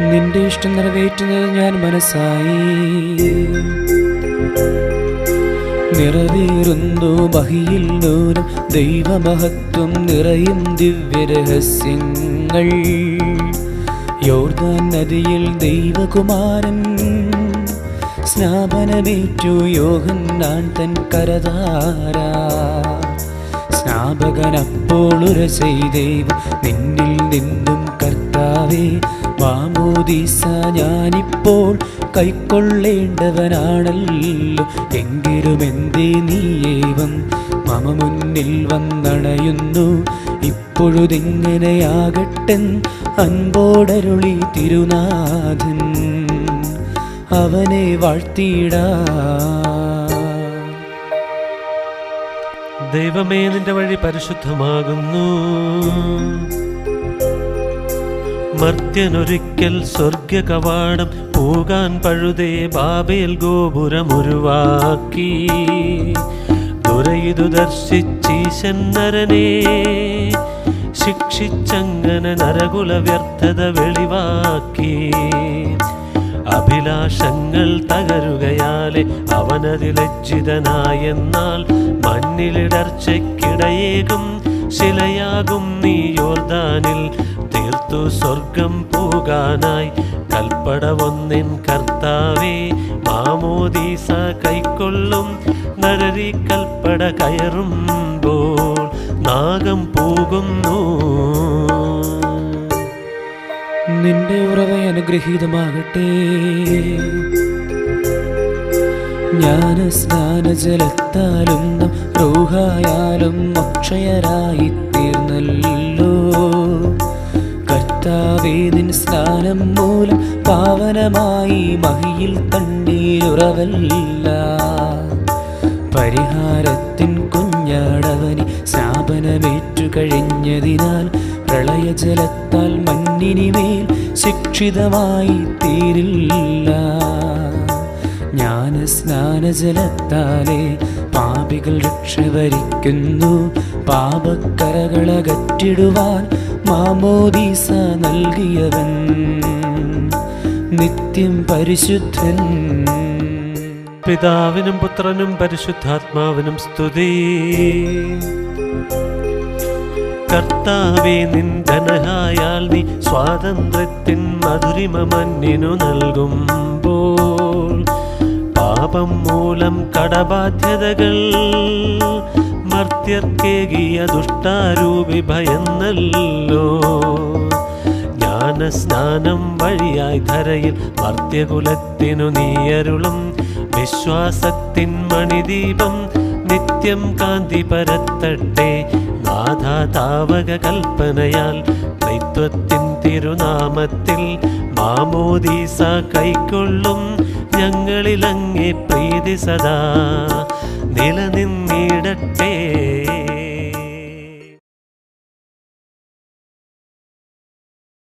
നിന്റെ ഇഷ്ടം നിറവേറ്റുന്നത് ഞാൻ മനസ്സായി. നിറവേറുന്നു ബഹിയിൽ നൂറും ദൈവമഹത്വം നിറയും ദിവ്യരഹസ്യങ്ങൾ. യോർദാൻ നദിയിൽ ദൈവകുമാരൻ സ്നാപനമേറ്റു യോഹന്നാൻ തൻ കരതാര. സ്നാപകനപ്പോൾ ഉര ദൈവം നിന്നിൽ നിന്നും കർത്താവേ മാമോദീസ ഞാനിപ്പോൾ കൈക്കൊള്ളേണ്ടവനാണല്ലോ. എന്തേ നീയേവം മമ മുന്നിൽ വന്നണയുന്നു. ഇപ്പോഴുതെങ്ങനെയാകട്ടെ അൻപോടരുളി തിരുനാഥൻ അവനെ വാഴ്ത്തിയിടാ. ദൈവമേ നിന്റെ വഴി പരിശുദ്ധമാകുന്നു. മർത്യനൊരിക്കൽ സ്വർഗ കവാടം പോകാൻ പഴുതേ ബാബേൽ ഗോപുരമുരുവാക്കി ദുരയിതു ദർശിച്ചീശൻ നരനെ ശിക്ഷിച്ചങ്ങനെ നരകുല വ്യർത്ഥത വെളിവാക്കി. അഭിലാഷങ്ങൾ തകരുകയാലെ അവനതിലജ്ജിതനായെന്നാൽ മണ്ണിലിടർച്ചയ്ക്കിടയേകും ശിലയാകും നീ തീർത്തു സ്വർഗം പോകാനായി. കൽപ്പടവൊന്നിൻ കർത്താവേ മാമോദീസ കൈക്കൊള്ളും. നരരി കൽപ്പട കയറുമ്പോൾ നാഗം പോകുന്നു. നിന്റെ ഉറവ അനുഗ്രഹീതമാകട്ടെ. ജ്ഞാന സ്നാന ജലത്താലും റൂഹായാലും അക്ഷയരായി തീർന്നല്ലോ സ്നാനം മൂലം പാവനമായി മഹിയിൽ തണ്ണീരുറവല്ല പരിഹാരത്തിൻ കുഞ്ഞാടവനി സ്ഥാപനമേറ്റു കഴിഞ്ഞതിനാൽ പ്രളയജലത്താൽ മണ്ണിനിമേൽ ശിക്ഷിതമായി തീരില്ല ജ്ഞാനസ്നാനജലത്താലെ പാപികൾ രക്ഷ രക്ഷവരിക്കുന്നു പാപക്കറകളകറ്റിടുവാൻ മാമോദീസ നൽകിയവൻ നിത്യം പരിശുദ്ധൻ. പിതാവിനും പുത്രനും പരിശുദ്ധാത്മാവിനും സ്തുതി. കർത്താവെ ധനഹായാൽ നീ സ്വാതന്ത്ര്യത്തിൻ മധുരിമ മന്നിനു നൽകുമ്പോൾ പാപം മൂലം കടബാധ്യതകൾ മർത്യർക്കേകിയ ദുഷ്ടാരൂപി ഭയന്നല്ലോ. ജ്ഞാനസ്നാനം വഴിയായി ധരയിൽ മർത്യകുലത്തിനു നീയരുളും. വിശ്വാസത്തിൻ മണിദീപം നിത്യം കാന്തി പരത്തട്ടെ നാഥാതാവക കൽപ്പനയാൽ ത്രിത്വത്തിൻ തിരുനാമത്തിൽ മാമോദീസ കൈക്കൊള്ളും. ഞങ്ങളിലങ്ങേ പ്രീതി സദാ விடட்டே